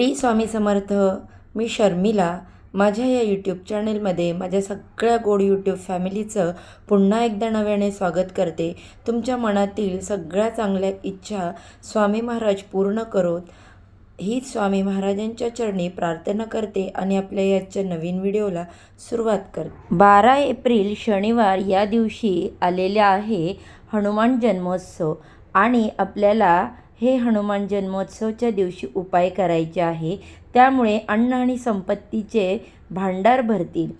T Swami Samarth मी शर्मिला. माझ्या या YouTube चॅनेलमध्ये माझ्या सगळ्या गोड यूट्यूब फॅमिलीचं पुन्हा एकदा नव्याने स्वागत करते. तुमच्या मनातील सगळ्या चांगल्या इच्छा स्वामी महाराज पूर्ण करोत. हीच स्वामी महाराजांच्या चरणी प्रार्थना करते आणि आपल्या याच्या नवीन व्हिडिओला सुरुवात करते. बारा एप्रिल शनिवार या दिवशी आलेला आहे हनुमान जन्मोत्सव आणि आपल्याला हे हनुमान जन्मोत्सवच्या दिवशी उपाय करायचे आहे. त्यामुळे अन्न आणि संपत्तीचे भांडार भरतील.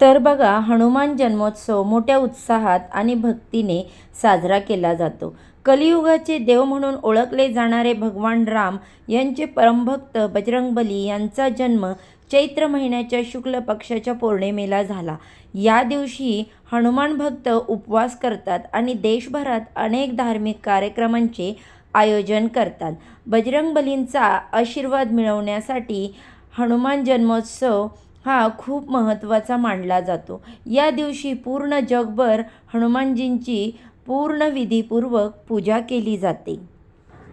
तर बघा हनुमान जन्मोत्सव मोठ्या उत्साहात आणि भक्तीने साजरा केला जातो. कलियुगाचे देव म्हणून ओळखले जाणारे भगवान राम यांचे परमभक्त बजरंगबली यांचा जन्म चैत्र महिन्याच्या शुक्ल पक्षाच्या पौर्णिमेला झाला. या दिवशी हनुमान भक्त उपवास करतात आणि देशभरात अनेक धार्मिक कार्यक्रमांचे आयोजन करतात. बजरंगबलींचा आशीर्वाद मिळवण्यासाठी हनुमान जन्मोत्सव हा खूप महत्त्वाचा मानला जातो. या दिवशी पूर्ण जगभर हनुमानजींची पूर्ण विधीपूर्वक पूजा केली जाते.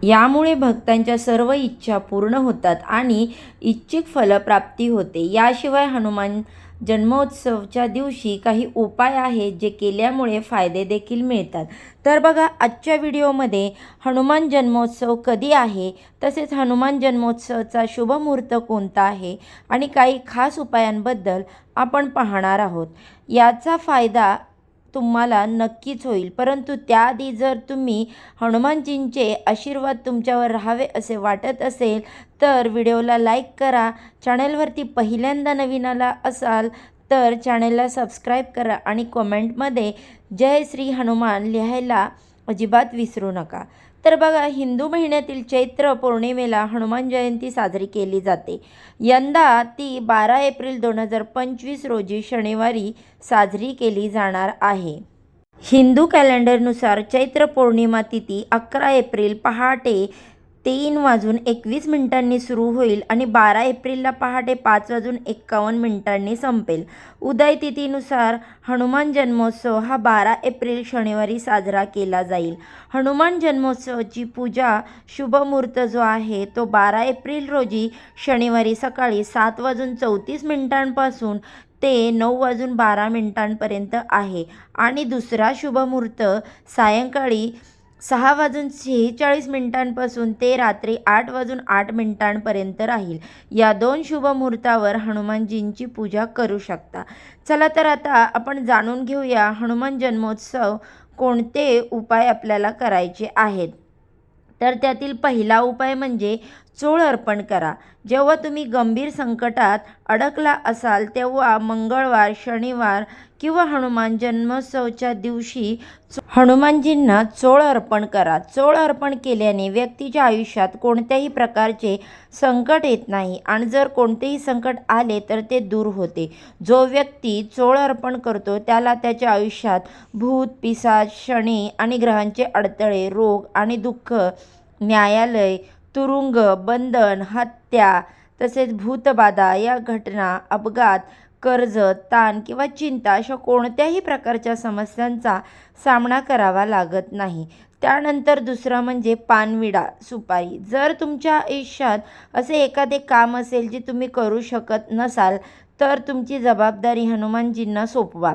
यामुळे भक्तांच्या सर्व इच्छा पूर्ण होतात आणि इच्छिक फलप्राप्ती होते. याशिवाय हनुमान जन्मोत्सवच्या दिवशी काही उपाय आहेत जे केल्यामुळे फायदे देखील मिळतात. तर बघा आजच्या व्हिडिओमध्ये हनुमान जन्मोत्सव कधी आहे? तसेच हनुमान जन्मोत्सवचा शुभमुहूर्त कोणता आहे? आणि काही खास उपायांबद्दल आपण पाहणार आहोत. याचा फायदा तुम्हाला नक्कीच होईल. परंतु त्याआधी जर तुम्ही हनुमानजींचे आशीर्वाद तुमच्यावर राहावे असे वाटत असेल तर व्हिडिओला लाईक करा. चॅनेलवरती पहिल्यांदा नवीन आला असाल तर चॅनेलला सबस्क्राईब करा आणि कॉमेंटमध्ये जय श्री हनुमान लिहायला अजिबात विसरू नका. तर बघा हिंदू महिन्यातील चैत्र पौर्णिमेला हनुमान जयंती साजरी केली जाते. यंदा ती बारा एप्रिल दोन हजार पंचवीस रोजी शनिवारी साजरी केली जाणार आहे. हिंदू कॅलेंडरनुसार चैत्र पौर्णिमा तिथी अकरा एप्रिल पहाटे तीन वाजून एकवीस मिनिटांनी सुरू होईल आणि बारा एप्रिलला पहाटे पाच वाजून एक्कावन्न मिनिटांनी संपेल. उदय तिथीनुसार हनुमान जन्मोत्सव हा बारा एप्रिल शनिवारी साजरा केला जाईल. हनुमान जन्मोत्सवाची पूजा शुभमुहूर्त जो आहे तो बारा एप्रिल रोजी शनिवारी सकाळी सात वाजून चौतीस मिनिटांपासून ते नऊ वाजून बारा मिनिटांपर्यंत आहे. आणि दुसरा शुभमुहूर्त सायंकाळी सहा वाजून शेहेचाळीस मिनिटांपासून ते रात्री आठ वाजून आठ मिनिटांपर्यंत राहील. या दोन शुभमुहूर्तावर हनुमानजींची पूजा करू शकता. चला तर आता आपण जाणून घेऊया हनुमान जन्मोत्सव कोणते उपाय आपल्याला करायचे आहेत. तर त्यातील पहिला उपाय म्हणजे चोळ अर्पण करा. जेव्हा तुम्ही गंभीर संकटात अडकला असाल तेव्हा मंगळवार शनिवार किंवा हनुमान जन्मोत्सवच्या दिवशी हनुमानजींना चोळ अर्पण करा. चोळ अर्पण केल्याने व्यक्तीच्या आयुष्यात कोणत्याही प्रकारचे संकट येत नाही आणि जर कोणतेही संकट आले तर ते दूर होते. जो व्यक्ती चोळ अर्पण करतो त्याला त्याच्या आयुष्यात भूत पिसाच शनी आणि ग्रहांचे अडथळे रोग आणि दुःख न्यायालय तुरुंग बंधन हत्या तसेच भूतबाधा या घटना अपघात कर्ज ताण किंवा चिंता अशा कोणत्याही प्रकारच्या समस्यांचा सामना करावा लागत नाही. त्यानंतर दुसरं म्हणजे पानविडा सुपारी. जर तुमच्या आयुष्यात असे एखादे काम असेल जे तुम्ही करू शकत नसाल तर तुमची जबाबदारी हनुमानजींना सोपवा.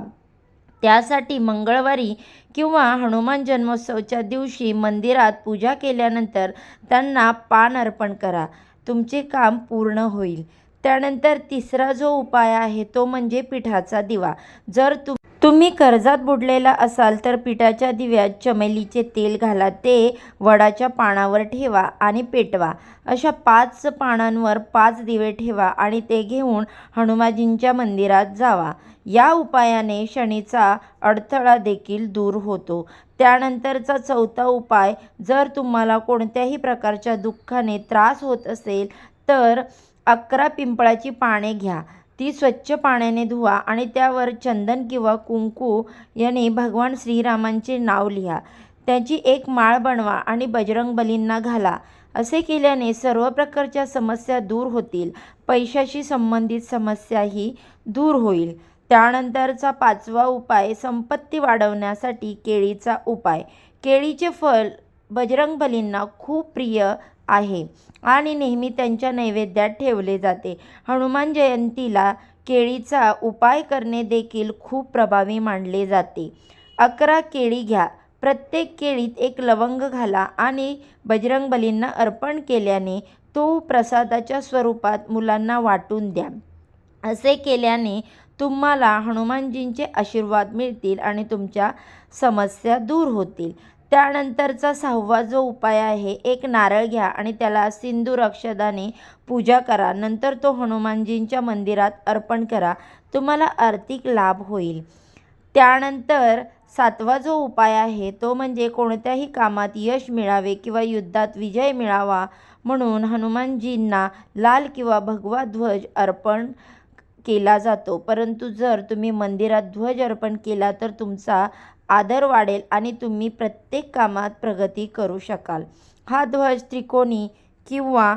त्यासाठी मंगळवारी किंवा हनुमान जन्मोत्सवच्या दिवशी मंदिरात पूजा केल्यानंतर त्यांना पान अर्पण करा. तुमचे काम पूर्ण होईल. त्यानंतर तिसरा जो उपाय आहे तो म्हणजे पिठाचा दिवा. जर तु तुम्ही कर्जात बुडलेला असाल तर पिठाच्या दिव्यात चमेलीचे तेल घाला ते वडाच्या पानावर ठेवा आणि पेटवा. अशा पाच पानांवर पाच दिवे ठेवा आणि ते घेऊन हनुमाजींच्या मंदिरात जावा. या उपायाने शनीचा अडथळा देखील दूर होतो. त्यानंतरचा चौथा उपाय जर तुम्हाला कोणत्याही प्रकारच्या दुःखाने त्रास होत असेल तर अकरा पिंपळाची पाने घ्या. ती स्वच्छ पाण्याने धुवा आणि त्यावर चंदन किंवा कुंकू याने भगवान श्रीरामांचे नाव लिहा. त्याची एक माळ बनवा आणि बजरंगबलींना घाला. असे केल्याने सर्व प्रकारच्या समस्या दूर होतील. पैशाशी संबंधित समस्याही दूर होईल. त्यानंतरचा पाचवा उपाय संपत्ती वाढवण्यासाठी केळीचा उपाय. केळीचे फल बजरंगबलींना खूप प्रिय आहे. आणि नेहमी त्यांच्या नैवेद्यात ठेवले जाते. हनुमान जयंतीला केळीचा उपाय करणे देखील खूप प्रभावी मानले जाते. अकरा केळी घ्या. प्रत्येक केळीत एक लवंग घाला आणि बजरंगबलींना अर्पण केल्याने तो प्रसादाच्या स्वरूपात मुलांना वाटून द्या. असे केल्याने तुम्हाला हनुमानजींचे आशीर्वाद मिळतील आणि तुमच्या समस्या दूर होतील. त्यानंतरचा सहावा जो उपाय आहे एक नारळ घ्या आणि त्याला सिंदूर अक्षदाने पूजा करा. नंतर तो हनुमानजींच्या मंदिरात अर्पण करा. तुम्हाला आर्थिक लाभ होईल. त्यानंतर सातवा जो उपाय आहे तो म्हणजे कोणत्याही कामात यश मिळावे किंवा युद्धात विजय मिळावा म्हणून हनुमानजींना लाल किंवा भगवा ध्वज अर्पण केला जातो. परंतु जर तुम्ही मंदिरात ध्वज अर्पण केला तर तुमचा आदर वाढेल आणि तुम्ही प्रत्येक कामात प्रगती करू शकाल. हा ध्वज त्रिकोणी किंवा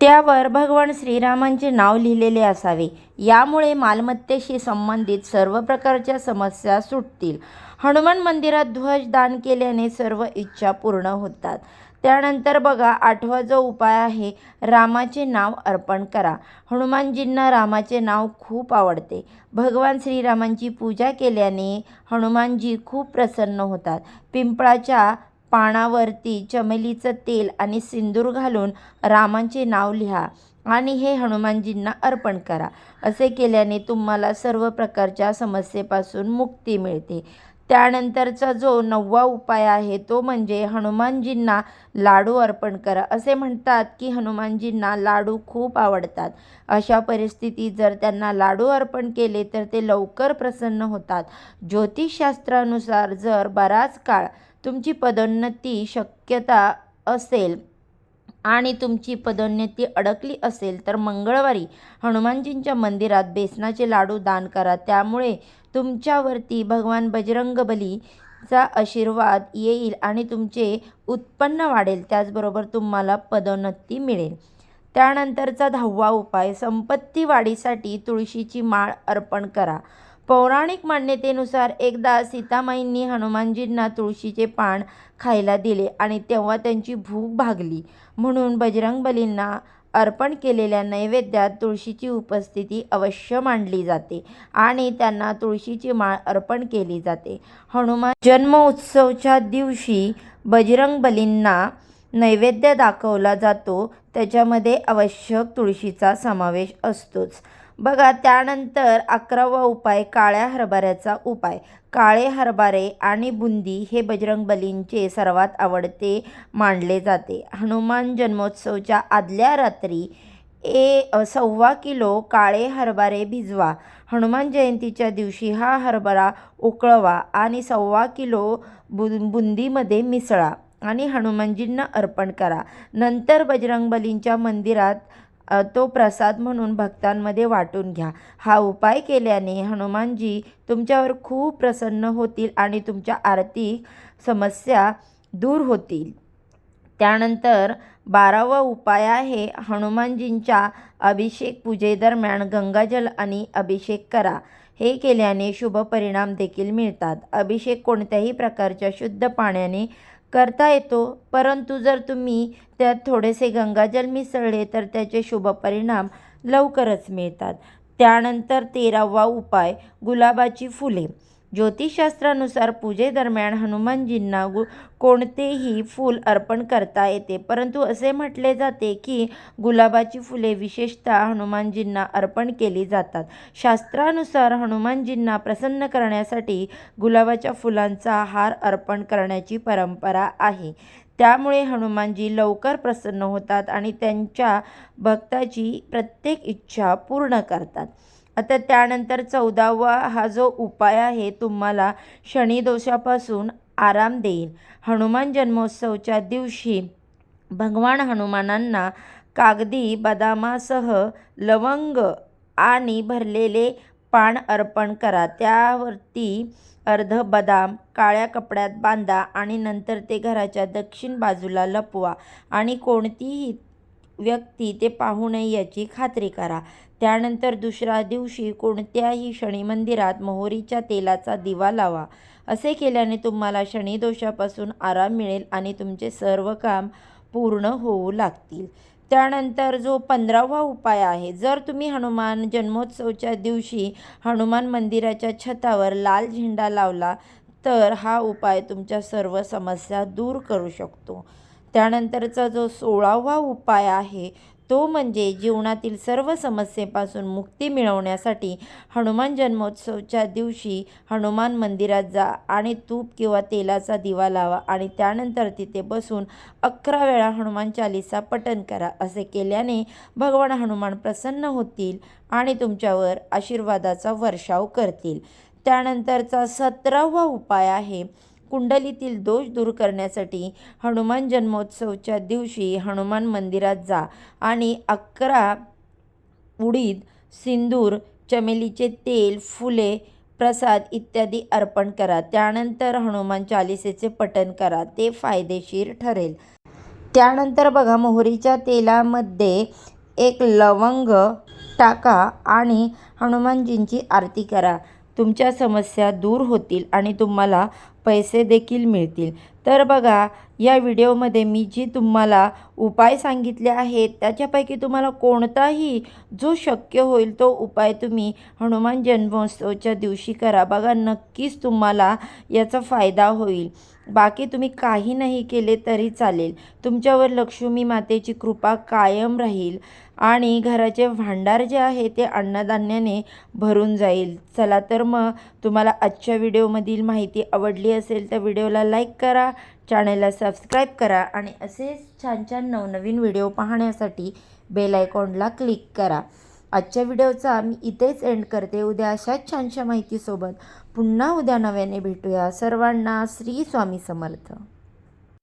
त्यावर भगवान श्रीरामांचे नाव लिहिलेले असावे. यामुळे मालमत्तेशी संबंधित सर्व प्रकारच्या समस्या सुटतील. हनुमान मंदिरात ध्वज दान केल्याने सर्व इच्छा पूर्ण होतात. त्यानंतर बघा आठवा जो उपाय आहे रामाचे नाव अर्पण करा. हनुमानजींना रामाचे नाव खूप आवडते. भगवान श्रीरामांची पूजा केल्याने हनुमानजी खूप प्रसन्न होतात. पिंपळाच्या पानावरती चमेलीचं तेल आणि सिंदूर घालून रामांचे नाव लिहा आणि हे हनुमानजींना अर्पण करा. असे केल्याने तुम्हाला सर्व प्रकारच्या समस्येपासून मुक्ती मिळते. त्यानंतरचा जो नववा उपाय आहे तो म्हणजे हनुमानजींना लाडू अर्पण करा. असे म्हणतात की हनुमानजींना लाडू खूप आवडतात. अशा परिस्थितीत जर त्यांना लाडू अर्पण केले तर ते लवकर प्रसन्न होतात. ज्योतिषशास्त्रानुसार जर बराच काळ तुमची पदोन्नती शक्यता असेल आणि तुमची पदोन्नती अडकली असेल तर मंगळवारी हनुमानजींच्या मंदिरात बेसनाचे लाडू दान करा. त्यामुळे तुमच्यावरती भगवान बजरंगबलीचा आशीर्वाद येईल आणि तुमचे उत्पन्न वाढेल. त्याचबरोबर तुम्हाला पदोन्नती मिळेल. त्यानंतरचा दहावा उपाय संपत्ती वाढीसाठी तुळशीची माळ अर्पण करा. पौराणिक मान्यतेनुसार एकदा सीतामाईंनी हनुमानजींना तुळशीचे पान खायला दिले आणि तेव्हा त्यांची भूक भागली. म्हणून बजरंगबलींना अर्पण केलेल्या नैवेद्यात तुळशीची उपस्थिती अवश्य मांडली जाते आणि त्यांना तुळशीची माळ अर्पण केली जाते. हनुमान जन्मोत्सवच्या दिवशी बजरंगबलींना नैवेद्य दाखवला जातो. त्याच्यामध्ये आवश्यक तुळशीचा समावेश असतोच. बघा त्यानंतर अकरावा उपाय काळ्या हरभऱ्याचा उपाय. काळे हरभरे आणि बुंदी हे बजरंगबलींचे सर्वात आवडते मानले जाते. हनुमान जन्मोत्सवच्या आदल्या रात्री ए सव्वा किलो काळे हरभरे भिजवा. हनुमान जयंतीच्या दिवशी हा हरभरा उकळवा आणि सव्वा किलो बु बुंदीमध्ये मिसळा आणि हनुमानजींना अर्पण करा. नंतर बजरंगबलींच्या मंदिरात तो प्रसाद म्हणून भक्तांमध्ये वाटून घ्या. हा उपाय केल्याने हनुमानजी तुमच्यावर खूप प्रसन्न होतील आणि तुमच्या आर्थिक समस्या दूर होतील. त्यानंतर बारावा उपाय आहे हनुमानजींच्या अभिषेक पूजेदरम्यान गंगाजल आणि अभिषेक करा. हे केल्याने शुभ परिणाम देखील मिळतात. अभिषेक कोणत्याही प्रकारच्या शुद्ध पाण्याने करता येतो परंतु जर तुम्ही त्यात थोडेसे गंगाजल मिसळले तर त्याचे शुभ परिणाम लवकरच मिळतात. त्यानंतर तेरावा उपाय गुलाबाची फुले. ज्योतिषशास्त्रानुसार पूजेदरम्यान हनुमानजींना गु कोणतेही फूल अर्पण करता येते. परंतु असे म्हटले जाते की गुलाबाची फुले विशेषतः हनुमानजींना अर्पण केली जातात. शास्त्रानुसार हनुमानजींना प्रसन्न करण्यासाठी गुलाबाच्या फुलांचा हार अर्पण करण्याची परंपरा आहे. त्यामुळे हनुमानजी लवकर प्रसन्न होतात आणि त्यांच्या भक्ताची प्रत्येक इच्छा पूर्ण करतात. आता त्यानंतर चौदावा हा जो उपाय आहे तुम्हाला शनिदोषापासून आराम देईल हनुमान जन्मोत्सवच्या दिवशी भगवान हनुमानांना कागदी बदामासह लवंग आणि भरलेले पान अर्पण करा. त्यावरती अर्ध बदाम काळ्या कपड्यात बांधा आणि नंतर ते घराच्या दक्षिण बाजूला लपवा आणि कोणतीही व्यक्ती ते पाहू नये याची खात्री करा. त्यानंतर दुसऱ्या दिवशी कोणत्याही शनी मंदिरात मोहरीच्या तेलाचा दिवा लावा. असे केल्याने तुम्हाला शनिदोषापासून आराम मिळेल आणि तुमचे सर्व काम पूर्ण होऊ लागतील. त्यानंतर जो पंधरावा उपाय आहे जर तुम्ही हनुमान जन्मोत्सवच्या दिवशी हनुमान मंदिराच्या छतावर लाल झेंडा लावला तर हा उपाय तुमच्या सर्व समस्या दूर करू शकतो. त्यानंतरचा जो सोळावा उपाय आहे तो म्हणजे जीवनातील सर्व समस्येपासून मुक्ती मिळवण्यासाठी हनुमान जन्मोत्सवच्या दिवशी हनुमान मंदिरात जा आणि तूप किंवा तेलाचा दिवा लावा आणि त्यानंतर तिथे बसून अकरा वेळा हनुमान चालीसा पठण करा असे केल्याने भगवान हनुमान प्रसन्न होतील आणि तुमच्यावर आशीर्वादाचा वर्षाव करतील. त्यानंतरचा सतरावा उपाय आहे कुंडलीतील दोष दूर करण्यासाठी हनुमान जन्मोत्सवच्या दिवशी हनुमान मंदिरात जा आणि अकरा उडीद सिंदूर चमेलीचे तेल फुले प्रसाद इत्यादी अर्पण करा. त्यानंतर हनुमान चालिसेचे पठण करा. ते फायदेशीर ठरेल. त्यानंतर बघा मोहरीच्या तेलामध्ये एक लवंग टाका आणि हनुमानजींची आरती करा. तुमच्या समस्या दूर होतील आणि तुम्हाला पैसे देखील मिळतील. तर बघा या व्हिडिओमध्ये मी जी तुम्हाला उपाय सांगितले आहेत त्याच्यापैकी तुम्हाला कोणताही जो शक्य होईल तो उपाय तुम्ही हनुमान जन्मोत्सवच्या दिवशी करा. बघा नक्कीच तुम्हाला याचा फायदा होईल. बाकी तुम्ही काही नाही केले तरी चालेल. तुमच्यावर लक्ष्मी मातेची कृपा कायम राहील आणि घराचे भांडार जे आहे ते अन्नधान्याने भरून जाईल. चला तर मग तुम्हाला आजच्या व्हिडिओमधील माहिती आवडली असेल तर व्हिडिओला लाईक करा चॅनलला सबस्क्राईब करा आणि असेच छान छान नवनवीन व्हिडिओ पाहण्यासाठी बेल आयकॉनला क्लिक करा. आजच्या व्हिडिओचा मी इथेच एंड करते. उद्या अशाच छानशा माहितीसोबत पुन्हा उद्या नव्याने भेटूया. सर्वांना श्री स्वामी समर्थ.